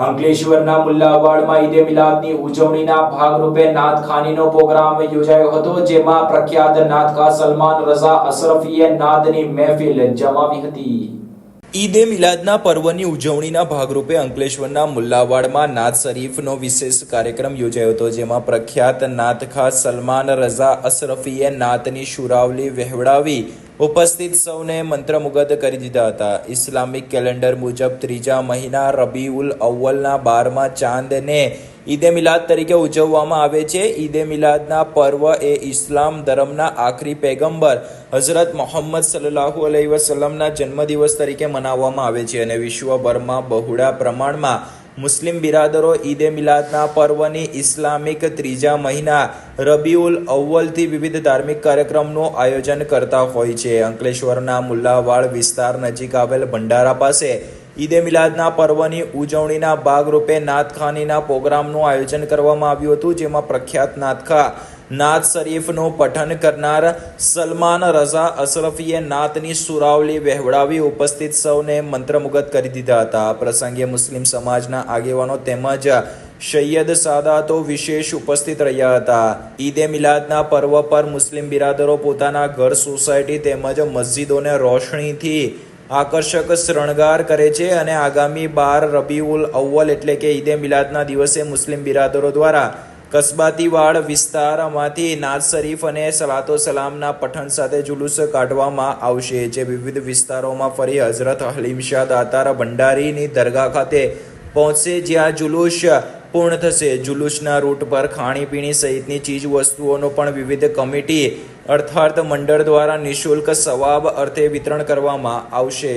અંકલેશ્વરના મુલ્લાવાડમાં ઈદે મિલાદની ઉજવણીના ભાગરૂપે નાદખાનીનો પ્રોગ્રામ યોજાયો હતો, જેમાં પ્રખ્યાત નાદખા સલમાન રઝા અશરફીએ નાદની મહેફિલ જમાવી હતી. ઈદે મિલાદના પર્વની ઉજવણીના ભાગરૂપે અંકલેશ્વરના મુલ્લાવાડમાં નાત શરીફનો વિશેષ કાર્યક્રમ યોજાયો હતો, જેમાં પ્રખ્યાત નાતખા સલમાન રઝા અશરફીએ નાતની શુરાવલી વહેવડાવી ઉપસ્થિત સૌને મંત્રમુગ્ધ કરી દીધા હતા. ઇસ્લામિક કેલેન્ડર મુજબ ત્રીજા મહિના રબીઉલ અવ્વલના બારમા ચાંદને ઈદે મિલાદ તરીકે ઉજવવામાં આવે છે. ઈદે મિલાદના પર્વ એ ઇસ્લામ ધર્મના આખરી પેગંબર હઝરત મોહમ્મદ સલ્લાહુ અલહી વસલમના જન્મદિવસ તરીકે મનાવવામાં આવે છે અને વિશ્વભરમાં બહોળા પ્રમાણમાં મુસ્લિમ બિરાદરો ઈદે મિલાદના પર્વની ઇસ્લામિક ત્રીજા મહિના રબીઉલ અવ્વલથી વિવિધ ધાર્મિક કાર્યક્રમનું આયોજન કરતા હોય છે. અંકલેશ્વરના મુલ્લાવાડ વિસ્તાર નજીક આવેલ ભંડારા પાસે ઈદે મિલાદના પર્વની ઉજવણીના ભાગરૂપે નાતખાનીના પ્રોગ્રામનું આયોજન કરવામાં આવ્યું હતું, જેમાં પ્રખ્યાત નાતખા નાત શરીફનું પઠન કરનાર સલમાન રઝા અશરફીએ નાતની સુરાવલી વહેવડાવી ઉપસ્થિત સૌને મંત્રમુગ્ધ કરી દીધા હતા. આ પ્રસંગે મુસ્લિમ સમાજના આગેવાનો તેમજ સૈયદ સાદાતો વિશેષ ઉપસ્થિત રહ્યા હતા. ઈદે મિલાદના પર્વ પર મુસ્લિમ બિરાદરો પોતાના ઘર સોસાયટી તેમજ મસ્જિદોને રોશનીથી આકર્ષક શણગાર કરે છે અને આગામી બાર રબીઉલ અવ્વલ એટલે કે ઈદે મિલાદના દિવસે મુસ્લિમ બિરાદરો દ્વારા કસબાતીવાડ વિસ્તારમાંથી નાઝ શરીફ અને સલાતો સલામના પઠન સાથે જુલુસ કાઢવામાં આવશે, જે વિવિધ વિસ્તારોમાં ફરી હઝરત હલીમ દાતાર ભંડારીની દરગાહ ખાતે પહોંચશે જ્યાં જુલુસ પૂર્ણ થશે. જુલુસના રૂટ પર ખાણીપીણી સહિતની ચીજ વસ્તુઓનો પણ વિવિધ કમિટી, અર્થાર્થ મંડળ દ્વારા નિઃશુલ્ક સવાબ અર્થે વિતરણ કરવામાં આવશે.